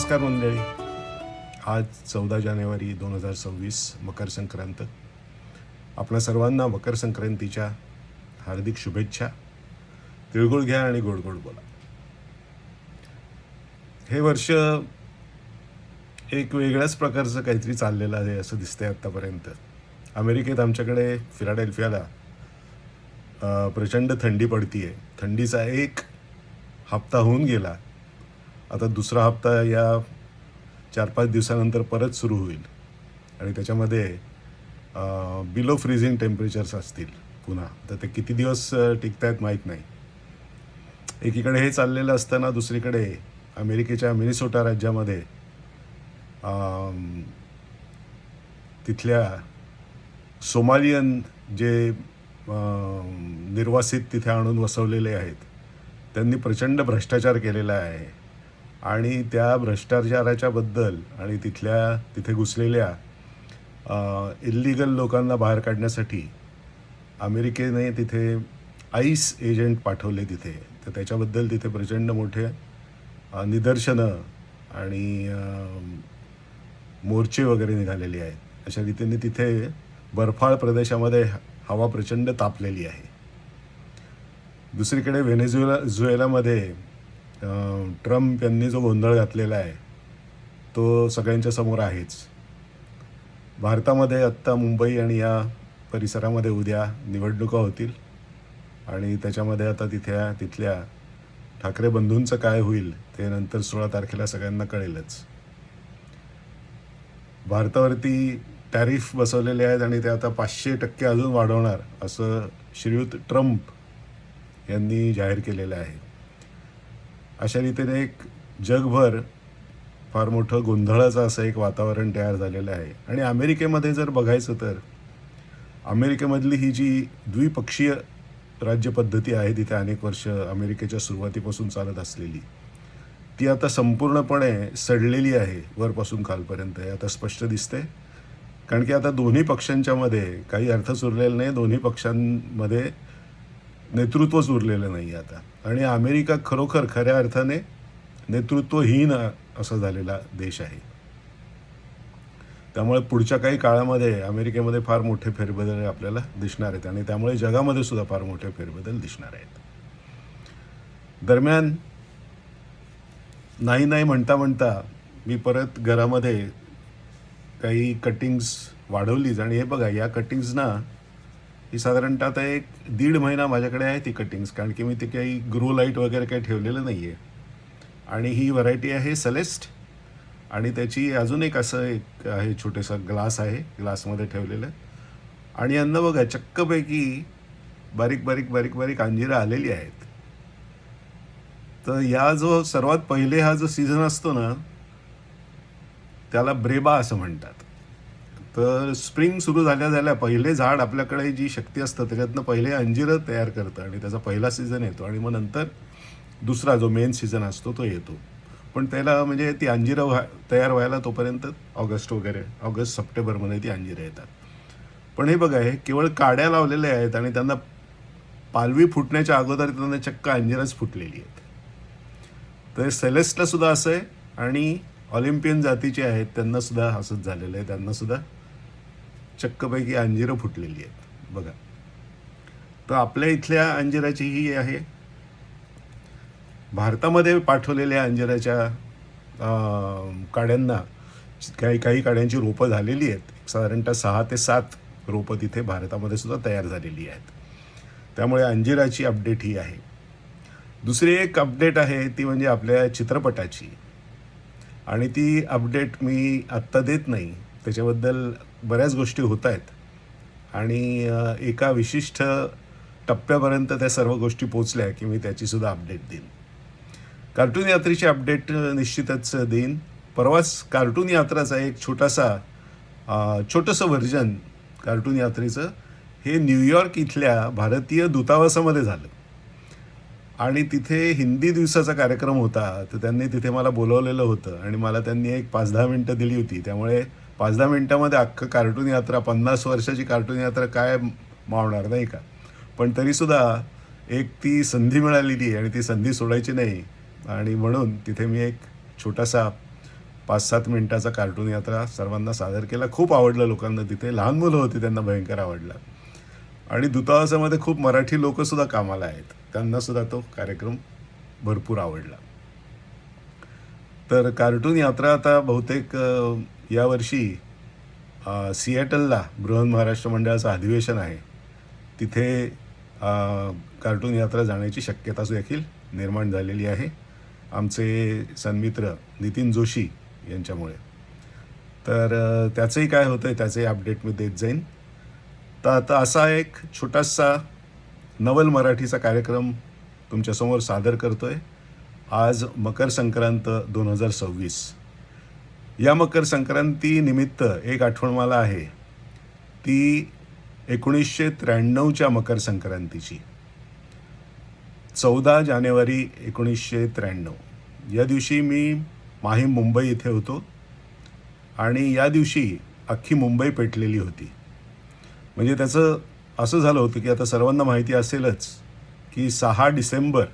नमस्कार मंडळी. आज चौदा जानेवारी दोन हजार सव्वीस मकर संक्रांत. आपल्या सर्वांना मकर संक्रांतीच्या हार्दिक शुभेच्छा. तिळगुळ घ्या आणि गोड गोड बोला. हे वर्ष एक वेगळ्याच प्रकारचं काहीतरी चाललेलं आहे असं दिसतंय आत्तापर्यंत अमेरिकेत आमच्याकडे फिलाडेल्फियाला प्रचंड थंडी पडतीये. थंडीचा एक हप्ता होऊन गेला. आता दुसरा हप्ता या चार पाच दिवसानंतर परत सुरू होईल. आणि त्याच्यामध्ये बिलो फ्रीझिंग टेम्परेचर्स असतील पुन्हा. तर ते किती दिवस टिकत आहेत माहीत नाही. एकीकडे हे चाललेलं असताना दुसरीकडे अमेरिकेच्या मिनिसोटा राज्यामध्ये तिथल्या सोमालियन जे निर्वासित तिथे आणून वसवलेले आहेत त्यांनी प्रचंड भ्रष्टाचार केलेला आहे. आणि त्या भ्रष्टाचाराच्याबद्दल आणि तिथल्या तिथे घुसलेल्या इल्लिगल लोकांना बाहेर काढण्यासाठी अमेरिकेने तिथे आईस एजंट पाठवले तिथे. तर त्याच्याबद्दल तिथे प्रचंड मोठे निदर्शनं आणि मोर्चे वगैरे निघालेले आहेत. अशा रीतीने तिथे बर्फाळ प्रदेशामध्ये हवा प्रचंड तापलेली आहे. दुसरीकडे व्हेनेझुएला झुएलामध्ये ट्रम्प यांनी जो गोंधळ घातलेला आहे तो सगळ्यांच्या समोर आहेच. भारतामध्ये आत्ता मुंबई आणि या परिसरामध्ये उद्या निवडणुका होतील आणि त्याच्यामध्ये आता तिथल्या तिथल्या ठाकरे बंधूंचं काय होईल ते नंतर सोळा तारखेला सगळ्यांना कळेलच. भारतावरती टॅरिफ बसवलेले आहेत आणि ते आता पाचशे टक्के अजून वाढवणार असं श्रीयुत ट्रम्प यांनी जाहीर केलेलं आहे. अशा रीतीने एक जगभर फार मोठं गोंधळाचं असं एक वातावरण तयार झालेलं आहे. आणि अमेरिकेमध्ये जर बघायचं तर अमेरिकेमधली ही जी द्विपक्षीय राज्यपद्धती आहे तिथे अनेक वर्ष अमेरिकेच्या सुरुवातीपासून चालत असलेली ती आता संपूर्णपणे सडलेली आहे वरपासून खालपर्यंत हे आता स्पष्ट दिसते कारण की आता दोन्ही पक्षांच्यामध्ये काही अर्थ सुरलेला नाही. दोन्ही पक्षांमध्ये नेतृत्वच उरलेलं नाही आता. आणि अमेरिका खरोखर खऱ्या अर्थाने नेतृत्वहीन असा झालेला देश आहे. त्यामुळे पुढच्या काही काळामध्ये अमेरिकेमध्ये फार मोठे फेरबदल आपल्याला दिसणार आहेत आणि त्यामुळे जगामध्ये सुद्धा फार मोठे फेरबदल दिसणार आहेत. दरम्यान नाही नाही म्हणता म्हणता मी परत घरामध्ये काही कटिंग्स वाढवलीच. आणि हे बघा या कटिंग्सना ही साधारणतः आता एक दीड महिना माझ्याकडे आहे ती कटिंग्स कारण की मी ते काही ग्रो लाइट वगैरे काही ठेवलेलं नाही आहे आणि ही व्हरायटी आहे सलेस्ट आणि त्याची अजून एक असं एक आहे छोटंसं ग्लास आहे ग्लासमध्ये ठेवलेलं. आणि यांना बघा चक्कपैकी बारीक बारीक बारीक बारीक अंजिरं आलेली आहेत. तर या जो सर्वात पहिले हा जो सीझन असतो ना त्याला ब्रेबा असं म्हणतात. तर स्प्रिंग सुरू झाल्या झाल्या पहिले झाड आपल्याकडे जी शक्ती असतं त्याच्यातनं पहिले अंजिरं तयार करतं आणि त्याचा पहिला सीझन येतो. आणि मग नंतर दुसरा जो मेन सीझन असतो तो येतो. पण त्याला म्हणजे ती अंजिरं व्हा तयार व्हायला तोपर्यंत ऑगस्ट वगैरे ऑगस्ट सप्टेंबरमध्ये ती अंजिरं येतात. पण हे बघा हे केवळ काड्या लावलेल्या आहेत आणि त्यांना पालवी फुटण्याच्या अगोदर त्यांना चक्क अंजिरच फुटलेली आहेत. तर सेलेस्टला सुद्धा असं आहे आणि ऑलिम्पियन जातीचे आहेत त्यांना सुद्धा असंच झालेलं आहे त्यांना सुद्धा चक्कपैकी अंजिरं फुटलेली आहेत. बघा. तर आपल्या इथल्या अंजिराची ही आहे. भारतामध्ये पाठवलेल्या अंजिराच्या काड्यांना काही काही काड्यांची रोपं झालेली आहेत. साधारणतः सहा ते सात रोपं तिथे भारतामध्ये सुद्धा तयार झालेली आहेत. त्यामुळे अंजिराची अपडेट ही आहे. दुसरी एक अपडेट आहे ती म्हणजे आपल्या चित्रपटाची. आणि ती अपडेट मी आत्ता देत नाही. त्याच्याबद्दल बऱ्याच गोष्टी होत आहेत. आणि एका विशिष्ट टप्प्यापर्यंत त्या सर्व गोष्टी पोचल्या की मी त्याचीसुद्धा अपडेट देईन. कार्टून यात्रेची अपडेट निश्चितच देईन. परवाच कार्टून यात्राचा एक छोटासा छोटंसं व्हर्जन कार्टून यात्रेचं हे न्यूयॉर्क इथल्या भारतीय दूतावासामध्ये झालं. आणि तिथे हिंदी दिवसाचा कार्यक्रम होता तर त्यांनी तिथे मला बोलवलेलं होतं आणि मला त्यांनी एक पाच दहा मिनटं दिली होती. त्यामुळे पाच दहा मिनटामध्ये अख्खं कार्टून यात्रा पन्नास वर्षाची कार्टून यात्रा काय मावणार नाही का? पण तरीसुद्धा एक ती संधी मिळालेली आणि ती संधी सोडायची नाही. आणि म्हणून तिथे मी एक छोटासा पाच सात मिनटाचा कार्टून यात्रा सर्वांना सादर केला. खूप आवडलं लोकांना तिथे. लहान मुलं होती त्यांना भयंकर आवडला. आणि दूतावासामध्ये खूप मराठी लोकंसुद्धा कामाला आहेत. त्यांनासुद्धा तो कार्यक्रम भरपूर आवडला. तर कार्टून यात्रा आता बहुतेक यावर्षी सिएटलला बृहन महाराष्ट्र मंडळाचं अधिवेशन आहे. तिथे कार्टून यात्रा जाण्याची शक्यता देखील निर्माण झालेली आहे. आमचे सन्मित्र नितीन जोशी यांच्यामुळे. तर त्याचंही काय होतं आहे त्याचंही अपडेट मी देत जाईन. तर आता असा एक छोटासा नवल मराठीचा कार्यक्रम तुमच्यासमोर सादर करतो आहे आज मकर संक्रांत दोन हजार सव्वीस. या मकर संक्रांतीनिमित्त एक आठवण मला आहे. ती एकोणीसशे त्र्याण्णवच्या मकर संक्रांतीची. चौदा जानेवारी एकोणीसशे त्र्याण्णव. या दिवशी मी माहीम मुंबई इथे होतो आणि या दिवशी अख्खी मुंबई पेटलेली होती. म्हणजे त्याचं असं झालं होतं की आता सर्वांना माहिती असेलच की सहा डिसेंबर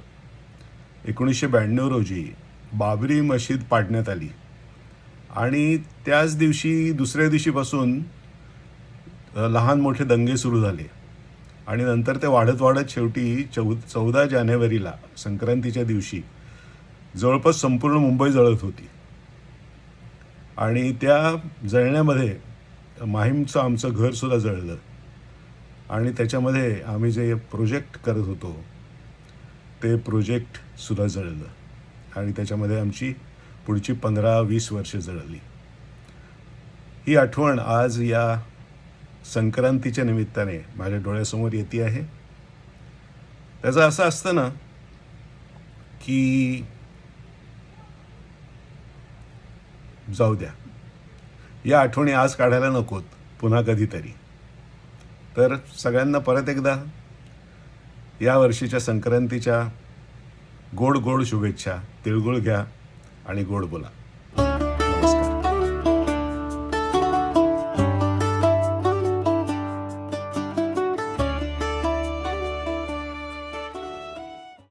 एकोणीसशे ब्याण्णव रोजी बाबरी मशीद पाडण्यात आली. आणि त्याच दिवशी दुसऱ्या दिवशीपासून लहान मोठे दंगे सुरू झाले. आणि नंतर ते वाढत वाढत शेवटी चौ चौदा जानेवारीला संक्रांतीच्या दिवशी जवळपास संपूर्ण मुंबई जळत होती. आणि त्या जळण्यामध्ये माहीमचं आमचं घरसुद्धा जळलं. आणि त्याच्यामध्ये आम्ही जे प्रोजेक्ट करत होतो ते प्रोजेक्टसुद्धा जळलं. आणि त्याच्यामध्ये आमची पुढची पंधरा वीस वर्षे जळली. ही आठवण आज या संक्रांतीच्या निमित्ताने माझ्या डोळ्यासमोर येते आहे. त्याचं असं असतं ना की जाऊ द्या. या आठवणी आज काढायला नकोत पुन्हा कधीतरी. तर सगळ्यांना परत एकदा या वर्षीच्या संक्रांतीच्या गोड गोड शुभेच्छा तिळगुळ घ्या. आणि गोड बोला.